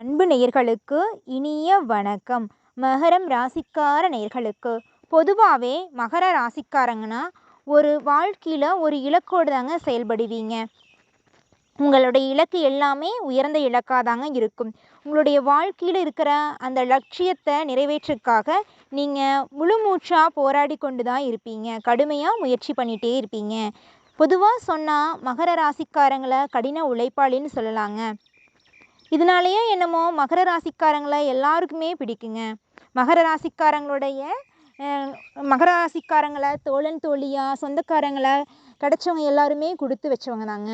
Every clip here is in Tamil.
அன்பு நேயர்களுக்கு இனிய வணக்கம். மகரம் ராசிக்கார நேயர்களுக்கு. பொதுவாகவே மகர ராசிக்காரங்கன்னா ஒரு வாழ்க்கையில் ஒரு இலக்கோடு தாங்க செயல்படுவீங்க. உங்களுடைய இலக்கு எல்லாமே உயர்ந்த இலக்காக தாங்க இருக்கும். உங்களுடைய வாழ்க்கையில் இருக்கிற அந்த லட்சியத்தை நிறைவேற்றுக்காக நீங்கள் முழு மூச்சாக போராடி கொண்டு தான் இருப்பீங்க. கடுமையாக முயற்சி பண்ணிகிட்டே இருப்பீங்க. பொதுவாக சொன்னால் மகர ராசிக்காரங்களை கடின உழைப்பாளின்னு சொல்லலாங்க. இதனாலேயே என்னமோ மகர ராசிக்காரங்களை எல்லாருக்குமே பிடிக்குங்க. மகர ராசிக்காரங்களுடைய மகர ராசிக்காரங்களை தோழன் தோழியாக சொந்தக்காரங்களை கிடச்சவங்க எல்லாருமே கொடுத்து வச்சவங்க தாங்க.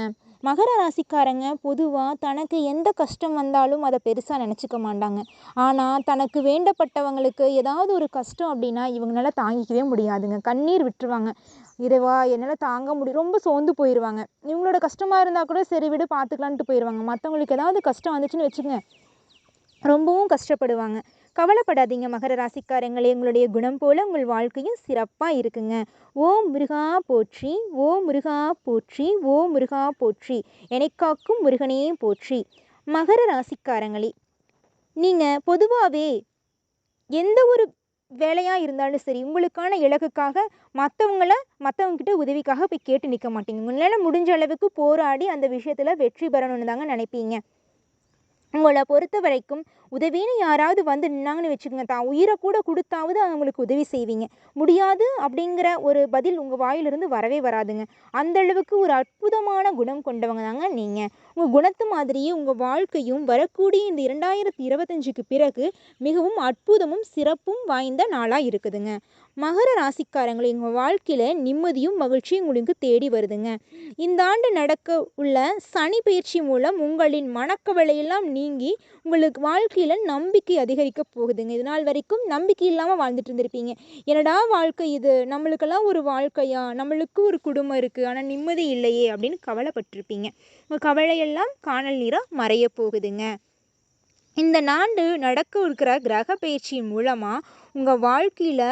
மகர ராசிக்காரங்க பொதுவாக தனக்கு எந்த கஷ்டம் வந்தாலும் அதை பெருசாக நினச்சிக்க மாட்டாங்க. ஆனால் தனக்கு வேண்டப்பட்டவங்களுக்கு ஏதாவது ஒரு கஷ்டம் அப்படின்னா இவங்களால தாங்கிக்கவே முடியாதுங்க. கண்ணீர் விட்டுருவாங்க. இறைவா என்னால் தாங்க முடியும் ரொம்ப சோர்ந்து போயிடுவாங்க இவங்களோட கஷ்டமாக இருந்தால் கூட சரி விடு பார்த்துக்கலான்ட்டு போயிடுவாங்க மற்றவங்களுக்கு ஏதாவது கஷ்டம் வந்துச்சுன்னு வச்சுக்கோங்க ரொம்பவும் கஷ்டப்படுவாங்க. கவலைப்படாதீங்க மகர ராசிக்காரங்களே. உங்களுடைய குணம் போல் உங்கள் வாழ்க்கையும் சிறப்பாக இருக்குங்க. ஓ முருகா போற்றி. ஓ முருகா போற்றி. ஓ முருகா போற்றி. எனக்காக்கும் முருகனே போற்றி. மகர ராசிக்காரங்களே நீங்கள் பொதுவாகவே எந்த ஒரு வேலையாக இருந்தாலும் சரி உங்களுக்கான இலக்குக்காக மற்றவங்கள மற்றவங்கக்கிட்ட உதவிக்காக போய் கேட்டு நிற்க மாட்டீங்க. உங்களால் முடிஞ்ச அளவுக்கு போராடி அந்த விஷயத்தில் வெற்றி பெறணும்னு தாங்க நினைப்பீங்க. உங்களை பொறுத்த வரைக்கும் உதவின்னு யாராவது வந்து நின்னாங்கன்னு வச்சுக்கோங்க. தான் உயிரை கூட கொடுத்தாவது அவங்களுக்கு உதவி செய்வீங்க. முடியாது அப்படிங்கிற ஒரு பதில் உங்கள் வாயிலிருந்து வரவே வராதுங்க. அந்த அளவுக்கு ஒரு அற்புதமான குணம் கொண்டவங்க தாங்க நீங்கள் உங்கள் குணத்து மாதிரியே உங்கள் வாழ்க்கையும் வரக்கூடிய இந்த இரண்டாயிரத்தி இருபத்தஞ்சுக்கு பிறகு மிகவும் அற்புதமும் சிறப்பும் வாய்ந்த நாளாக இருக்குதுங்க. மகர ராசிக்காரங்களே உங்கள் வாழ்க்கையில் நிம்மதியும் மகிழ்ச்சியும் உங்களுக்கு தேடி வருதுங்க. இந்த ஆண்டு நடக்க உள்ள சனி பயிற்சி மூலம் உங்களின் மனக்கவலையெல்லாம் நீங்கி உங்களுக்கு வாழ்க்கையில் நம்பிக்கை அதிகரிக்க போகுதுங்க. இது நாள் வரைக்கும் நம்பிக்கை இல்லாமல் வாழ்ந்துட்டு இருந்திருப்பீங்க. என்னடா வாழ்க்கை இது? நம்மளுக்கெல்லாம் ஒரு வாழ்க்கையா? நம்மளுக்கு ஒரு குடும்பம் இருக்குது ஆனால் நிம்மதி இல்லையே அப்படின்னு கவலைப்பட்டிருப்பீங்க. உங்கள் கவலையெல்லாம் காணல் நீராக மறைய போகுதுங்க. இந்த நாண்டு நடக்க இருக்கிற கிரக பயிற்சியின் மூலமாக உங்கள் வாழ்க்கையில்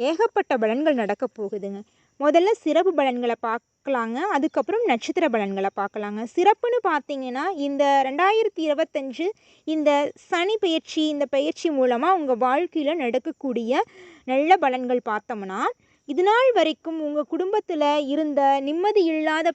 ஏகப்பட்ட பலன்கள் நடக்க போகுதுங்க. முதல்ல சிறப்பு பலன்களை பார்க்கலாங்க. அதுக்கப்புறம் நட்சத்திர பலன்களை பார்க்கலாங்க. சிறப்புன்னு பார்த்தீங்கன்னா இந்த ரெண்டாயிரத்தி இருபத்தஞ்சு இந்த சனி பயிற்சி இந்த பயிற்சி மூலமாக உங்கள் வாழ்க்கையில் நடக்கக்கூடிய நல்ல பலன்கள் பார்த்தோம்னா இது நாள் வரைக்கும் உங்கள் குடும்பத்தில் இருந்த நிம்மதி இல்லாத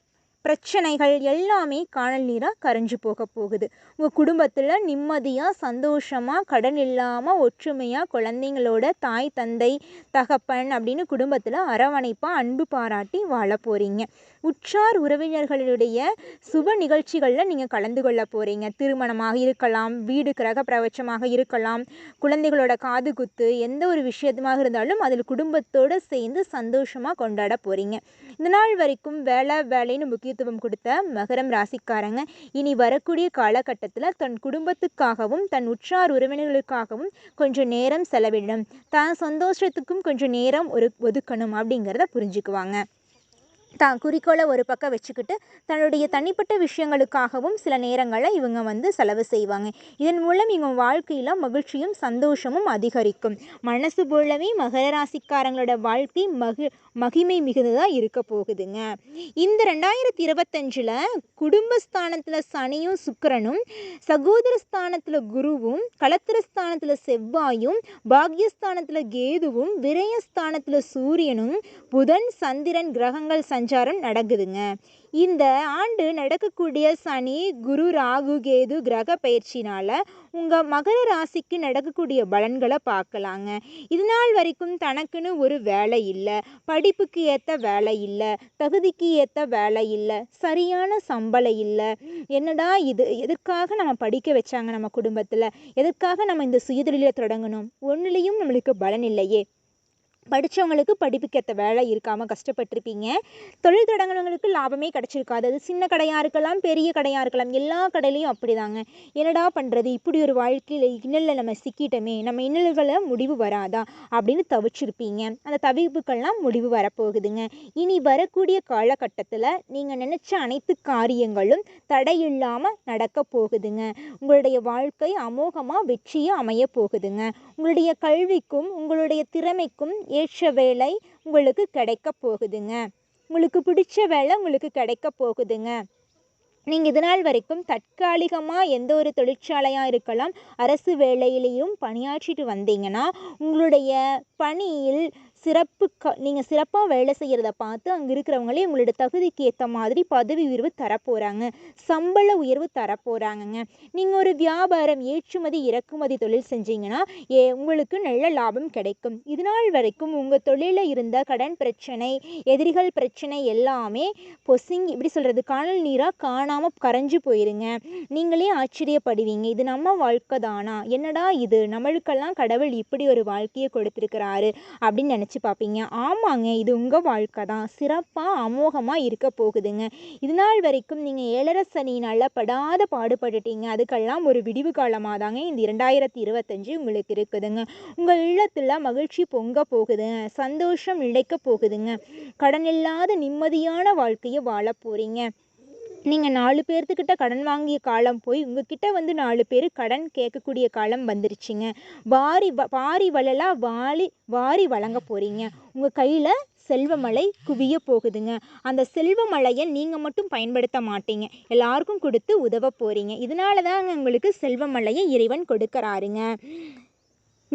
பிரச்சனைகள் எல்லாமே காணல் நீராக கரைஞ்சு போக போகுது. உங்கள் குடும்பத்தில் நிம்மதியாக சந்தோஷமாக கடன் இல்லாமல் ஒற்றுமையாக குழந்தைங்களோட தாய் தந்தை தகப்பன் அப்படின்னு குடும்பத்தில் அரவணைப்பாக அன்பு பாராட்டி வாழ போகிறீங்க உற்றார் உறவினர்களுடைய சுப நிகழ்ச்சிகளில் நீங்கள் கலந்து கொள்ள போகிறீங்க திருமணமாக இருக்கலாம் வீடு கிரக பிரவேசமாக இருக்கலாம் குழந்தைகளோட காது குத்து எந்த ஒரு விஷயமாக இருந்தாலும் அதில் குடும்பத்தோடு சேர்ந்து சந்தோஷமாக கொண்டாட போகிறீங்க இந்த நாள் வரைக்கும் வேலை வேலைன்னு முக்கியத்துவம் கொடுத்த மகரம் ராசிக்காரங்க. இனி வரக்கூடிய காலகட்டத்தில் தன் குடும்பத்துக்காகவும் தன் உற்றார் உறவினர்களுக்காகவும் கொஞ்சம் நேரம் செலவிடணும். தான் சந்தோஷத்துக்கும் கொஞ்சம் நேரம் ஒரு ஒதுக்கணும் அப்படிங்கிறத புரிஞ்சுக்குவாங்க. தான் குறிக்கோளை ஒரு பக்கம் வச்சுக்கிட்டு தன்னுடைய தனிப்பட்ட விஷயங்களுக்காகவும் சில நேரங்களை இவங்க வந்து செலவு செய்வாங்க. இதன் மூலம் இவங்க வாழ்க்கையில் மகிழ்ச்சியும் சந்தோஷமும் அதிகரிக்கும். மனசு போலவே மகர ராசிக்காரங்களோட வாழ்க்கை மகி மகிமை மிகுந்ததாக இருக்க போகுதுங்க. இந்த ரெண்டாயிரத்தி இருபத்தஞ்சில் குடும்பஸ்தானத்தில் சனியும் சுக்கிரனும் சகோதர ஸ்தானத்தில் குருவும் களத்திர ஸ்தானத்தில் செவ்வாயும் பாக்யஸ்தானத்தில் கேதுவும் விரயஸ்தானத்தில் சூரியனும் புதன் சந்திரன் கிரகங்கள் சஞ்சாரம் நடக்குதுங்க. இந்த ஆண்டு நடக்கக்கூடிய சனி குரு ராகு கேது கிரக பயிற்சினால் உங்கள் மகர ராசிக்கு நடக்கக்கூடிய பலன்களை பார்க்கலாங்க. இது நாள் வரைக்கும் தனக்குன்னு ஒரு வேலை இல்லை படிப்புக்கு ஏற்ற வேலை இல்லை தகுதிக்கு ஏற்ற வேலை இல்லை சரியான சம்பளம் இல்லை. என்னடா இது? எதுக்காக நம்ம படிக்க வச்சாங்க நம்ம குடும்பத்தில்? எதுக்காக நம்ம இந்த சுயதொழிலை தொடங்கணும்? ஒன்றுலேயும் நம்மளுக்கு பலன் இல்லையே. படித்தவங்களுக்கு படிப்புக்கேற்ற வேலை இருக்காமல் கஷ்டப்பட்டிருப்பீங்க. தொழில் தொடங்கினவங்களுக்கு லாபமே கிடச்சிருக்காது. அது சின்ன கடையாக இருக்கலாம் பெரிய கடையாக இருக்கலாம் எல்லா கடையிலையும் அப்படிதாங்க. என்னடா பண்ணுறது இப்படி ஒரு வாழ்க்கையில் இன்னலில் நம்ம சிக்கிட்டோமே நம்ம இன்னல்களை முடிவு வராதா? அப்படின்னு தவிச்சிருப்பீங்க. அந்த தவிப்புக்கெல்லாம் முடிவு வரப்போகுதுங்க. இனி வரக்கூடிய காலகட்டத்தில் நீங்கள் நினச்ச அனைத்து காரியங்களும் தடையில்லாமல் நடக்க போகுதுங்க. உங்களுடைய வாழ்க்கை அமோகமாக வெற்றியாக அமைய போகுதுங்க. உங்களுடைய கல்விக்கும் உங்களுடைய திறமைக்கும் ஏற்ற வேலை உங்களுக்கு கிடைக்க போகுதுங்க. உங்களுக்கு பிடிச்ச வேலை உங்களுக்கு கிடைக்க போகுதுங்க. நீங்கள் இது நாள் வரைக்கும் தற்காலிகமாக எந்த ஒரு தொழிற்சாலையாக இருக்கலாம் அரசு வேலையிலையும் பணியாற்றிட்டு வந்தீங்கன்னா உங்களுடைய பணியில் சிறப்பு க நீங்கள் சிறப்பாக வேலை செய்கிறத பார்த்து அங்கே இருக்கிறவங்களே உங்களோட தகுதிக்கு ஏற்ற மாதிரி பதவி உயர்வு தரப்போகிறாங்க சம்பள உயர்வு தரப்போகிறாங்கங்க நீங்கள் ஒரு வியாபாரம் ஏற்றுமதி இறக்குமதி தொழில் செஞ்சீங்கன்னா ஏ உங்களுக்கு நல்ல லாபம் கிடைக்கும். இது நாள் வரைக்கும் உங்கள் தொழிலில் இருந்த கடன் பிரச்சனை எதிரிகள் பிரச்சனை எல்லாமே பொசுங்கி இப்படி சொல்கிறது காணல் நீராக காணாமல் கரைஞ்சு போயிருங்க. நீங்களே ஆச்சரியப்படுவீங்க. இது நம்ம வாழ்க்கை தானா? என்னடா இது? நம்மளுக்கெல்லாம் கடவுள் இப்படி ஒரு வாழ்க்கையை கொடுத்துருக்கிறாரு அப்படின்னு நினச்சி பார்ப்பீங்க. ஆமாங்க இது உங்கள் வாழ்க்கை தான். சிறப்பாக அமோகமாக இருக்க போகுதுங்க. இது நாள் வரைக்கும் நீங்கள் ஏழரை சனியினால் படாத பாடுபட்டுட்டீங்க. அதுக்கெல்லாம் ஒரு விடிவு காலமாக தாங்க இந்த இரண்டாயிரத்தி இருபத்தஞ்சு உங்களுக்கு இருக்குதுங்க. உங்கள் இல்லத்தில் மகிழ்ச்சி பொங்க போகுதுங்க சந்தோஷம் இழைக்க போகுதுங்க. கடன் இல்லாத நிம்மதியான வாழ்க்கையை வாழ போகிறீங்க நீங்கள் நாலு பேர்த்துக்கிட்ட கடன் வாங்கிய காலம் போய் உங்ககிட்ட வந்து நாலு பேர் கடன் கேட்கக்கூடிய காலம் வந்துருச்சுங்க. வாரி வ வாரி வளலாக வாரி வாரி வழங்க போகிறீங்க உங்கள் கையில் செல்வமழை குவிய போகுதுங்க. அந்த செல்வமலையை நீங்கள் மட்டும் பயன்படுத்த மாட்டீங்க. எல்லாருக்கும் கொடுத்து உதவ போகிறீங்க இதனால தாங்க உங்களுக்கு செல்வமலையை இறைவன் கொடுக்கறாருங்க.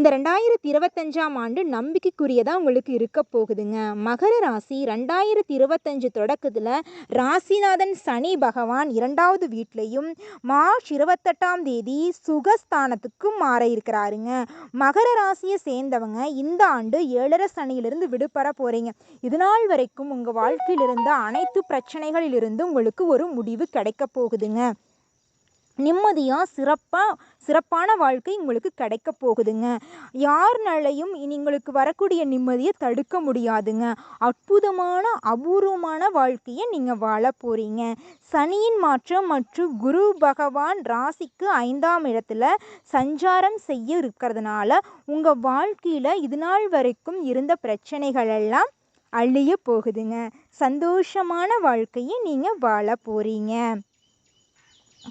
இந்த ரெண்டாயிரத்தி இருபத்தஞ்சாம் ஆண்டு நம்பிக்கைக்குரியதாக உங்களுக்கு இருக்க போகுதுங்க. மகர ராசி ரெண்டாயிரத்தி இருபத்தஞ்சு தொடக்கத்தில் ராசிநாதன் சனி பகவான் இரண்டாவது வீட்லேயும் மார்ச் இருபத்தெட்டாம் தேதி சுகஸ்தானத்துக்கும் மாற இருக்கிறாருங்க. மகர ராசியை சேர்ந்தவங்க இந்த ஆண்டு ஏழரை சனியிலிருந்து விடுபட போகிறீங்க இதுநாள் வரைக்கும் உங்கள் வாழ்க்கையிலிருந்து அனைத்து பிரச்சனைகளிலிருந்து உங்களுக்கு ஒரு முடிவு கிடைக்க போகுதுங்க. நிம்மதியாக சிறப்பாக சிறப்பான வாழ்க்கை உங்களுக்கு கிடைக்க போகுதுங்க. யார்னாலையும் இனி உங்களுக்கு வரக்கூடிய நிம்மதியை தடுக்க முடியாதுங்க. அற்புதமான அபூர்வமான வாழ்க்கையை நீங்கள் வாழ போகிறீங்க சனியின் மாற்றம் மற்றும் குரு பகவான் ராசிக்கு ஐந்தாம் இடத்துல சஞ்சாரம் செய்ய இருக்கிறதுனால உங்கள் வாழ்க்கையில் இது நாள் வரைக்கும் இருந்த பிரச்சனைகள் எல்லாம் அழிய போகுதுங்க. சந்தோஷமான வாழ்க்கையை நீங்கள் வாழ போகிறீங்க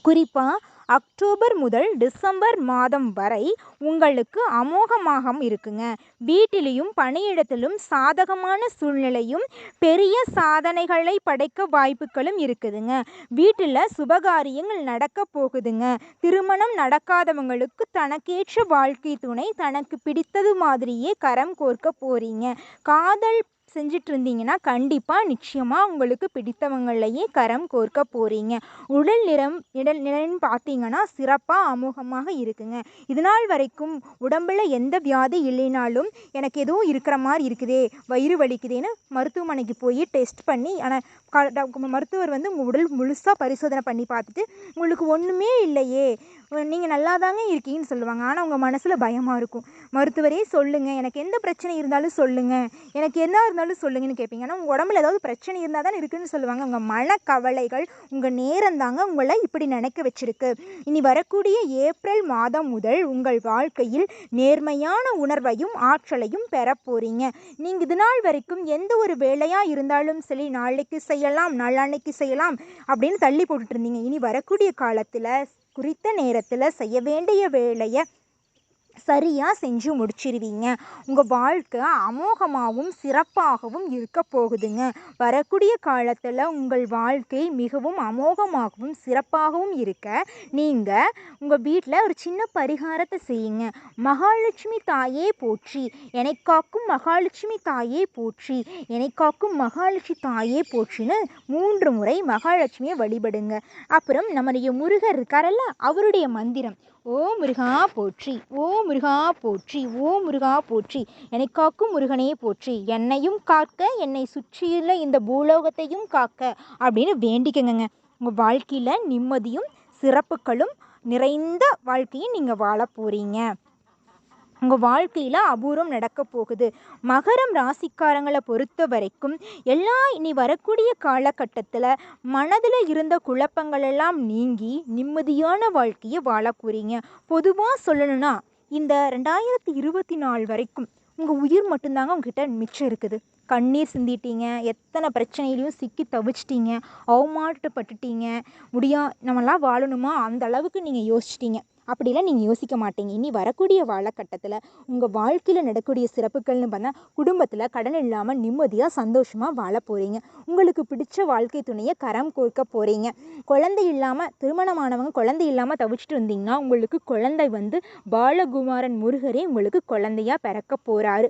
குறிப்பாக அக்டோபர் முதல் டிசம்பர் மாதம் வரை உங்களுக்கு அமோகமாக இருக்குங்க. வீட்டிலையும் பணியிடத்திலும் சாதகமான சூழ்நிலையும் பெரிய சாதனைகளை படைக்க வாய்ப்புகளும் இருக்குதுங்க. வீட்டில் சுபகாரியங்கள் நடக்க போகுதுங்க. திருமணம் நடக்காதவங்களுக்கு தனக்கேற்ற வாழ்க்கை துணை தனக்கு பிடித்தது மாதிரியே கரம் கோர்க்க போறீங்க. காதல் செஞ்சிட்டு இருந்தீங்கன்னா கண்டிப்பாக நிச்சயமாக உங்களுக்கு பிடித்தவங்களையே கரம் கோர்க்க போகிறீங்க உடல் நிறம் இடல் நிலைன்னு பார்த்தீங்கன்னா சிறப்பாக அமோகமாக இருக்குங்க. இது நாள் வரைக்கும் உடம்பில் எந்த வியாதி இல்லைனாலும் எனக்கு ஏதோ இருக்கிற மாதிரி இருக்குதே வயிறு வலிக்குதேன்னு மருத்துவமனைக்கு போய் டெஸ்ட் பண்ணி ஆனால் மருத்துவர் வந்து உங்கள் உடல் முழுசாக பரிசோதனை பண்ணி பார்த்துட்டு உங்களுக்கு ஒன்றுமே இல்லையே நீங்கள் நல்லா தாங்க இருக்கீங்கன்னு சொல்லுவாங்க. ஆனால் உங்கள் மனசில் பயமாக இருக்கும். மருத்துவரே சொல்லுங்கள் எனக்கு எந்த பிரச்சனை இருந்தாலும் சொல்லுங்கள் எனக்கு என்ன இருந்தாலும் சொல்லுங்கன்னு கேட்பீங்க. ஆனால் உங்கள் உடம்புல ஏதாவது பிரச்சனை இருந்தால் தானே இருக்குன்னு சொல்லுவாங்க. உங்கள் மனக்கவலைகள் உங்கள் நேரம் தாங்க உங்களை இப்படி நினைக்க வச்சிருக்கு. இனி வரக்கூடிய ஏப்ரல் மாதம் முதல் உங்கள் வாழ்க்கையில் நேர்மையான உணர்வையும் ஆற்றலையும் பெற போகிறீங்க நீங்கள் இது நாள் வரைக்கும் எந்த ஒரு வேலையாக இருந்தாலும் சரி நாளைக்கு செய்யலாம் நாளான்னைக்கு செய்யலாம் அப்படின்னு தள்ளி போட்டுட்டு இருந்தீங்க. இனி வரக்கூடிய காலத்தில் குறித்த நேரத்தில் செய்ய வேண்டிய வேலையை சரியாக செஞ்சு முடிச்சிருவீங்க. உங்கள் வாழ்க்கை அமோகமாகவும் சிறப்பாகவும் இருக்க போகுதுங்க. வரக்கூடிய காலத்தில் உங்கள் வாழ்க்கை மிகவும் அமோகமாகவும் சிறப்பாகவும் இருக்க நீங்கள் உங்கள் வீட்டில் ஒரு சின்ன பரிகாரத்தை செய்யுங்க. மகாலட்சுமி தாயே போற்றி என்னை காக்கும் மகாலட்சுமி தாயே போற்றி என்னை காக்கும் மகாலட்சுமி தாயே போற்றின்னு மூன்று முறை மகாலட்சுமியை வழிபடுங்க. அப்புறம் நம்முடைய முருகர் இருக்காரல்ல அவருடைய மந்திரம். ஓ முருகா போற்றி ஓ முருகா போற்றி ஓ முருகா போற்றி என்னை காக்கும் முருகனே போற்றி என்னையும் காக்க என்னை சுற்றியுள்ள இந்த பூலோகத்தையும் காக்க அப்படின்னு வேண்டிக்கங்க உங்கள் வாழ்க்கையில் நிம்மதியும் சிறப்புகளும் நிறைந்த வாழ்க்கையை நீங்கள் வாழ போகிறீங்க உங்கள் வாழ்க்கையில் அபூர்வம் நடக்க போகுது. மகரம் ராசிக்காரங்களை பொறுத்த வரைக்கும் எல்லா இனி வரக்கூடிய காலகட்டத்தில் மனதில் இருந்த குழப்பங்கள் எல்லாம் நீங்கி நிம்மதியான வாழ்க்கையை வாழக்கூறீங்க பொதுவாக சொல்லணும்னா இந்த ரெண்டாயிரத்தி இருபத்தி நாலு வரைக்கும் உங்கள் உயிர் மட்டும்தாங்க உங்ககிட்ட மிச்சம் இருக்குது. கண்ணீர் சிந்திட்டீங்க எத்தனை பிரச்சனையிலையும் சிக்கி தவிச்சிட்டீங்க அவமானப்பட்டுட்டீங்க முடியா நம்மளாம் வாழணுமா? அந்த அளவுக்கு நீங்கள் யோசிச்சிட்டீங்க. அப்படிலாம் நீங்கள் யோசிக்க மாட்டீங்க. இனி வரக்கூடிய காலகட்டத்தில் உங்கள் வாழ்க்கையில் நடக்கக்கூடிய சிறப்புகள்னு பார்த்தா குடும்பத்தில் கடன் இல்லாமல் நிம்மதியாக சந்தோஷமாக வாழ போகிறீங்க உங்களுக்கு பிடிச்ச வாழ்க்கை துணையை கரம் கோர்க்க போகிறீங்க குழந்தை இல்லாமல் திருமணமானவங்க குழந்தை இல்லாமல் தவிச்சிட்டு இருந்தீங்கன்னா உங்களுக்கு குழந்தை வந்து பாலகுமாரன் முருகரே உங்களுக்கு குழந்தையா பிறக்க போகிறாரு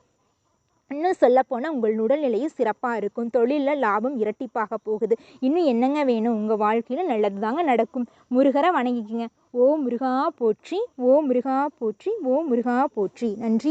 இன்னும் சொல்லப்போனால் உங்கள் உடல்நிலையும் சிறப்பாக இருக்கும். தொழிலில் லாபம் இரட்டிப்பாக போகுது. இன்னும் என்னங்க வேணும்? உங்கள் வாழ்க்கையில் நல்லது தாங்க நடக்கும். முருகரை வணங்கிக்கங்க. ஓ முருகா போற்றி ஓ முருகா போற்றி ஓ முருகா போற்றி. நன்றி.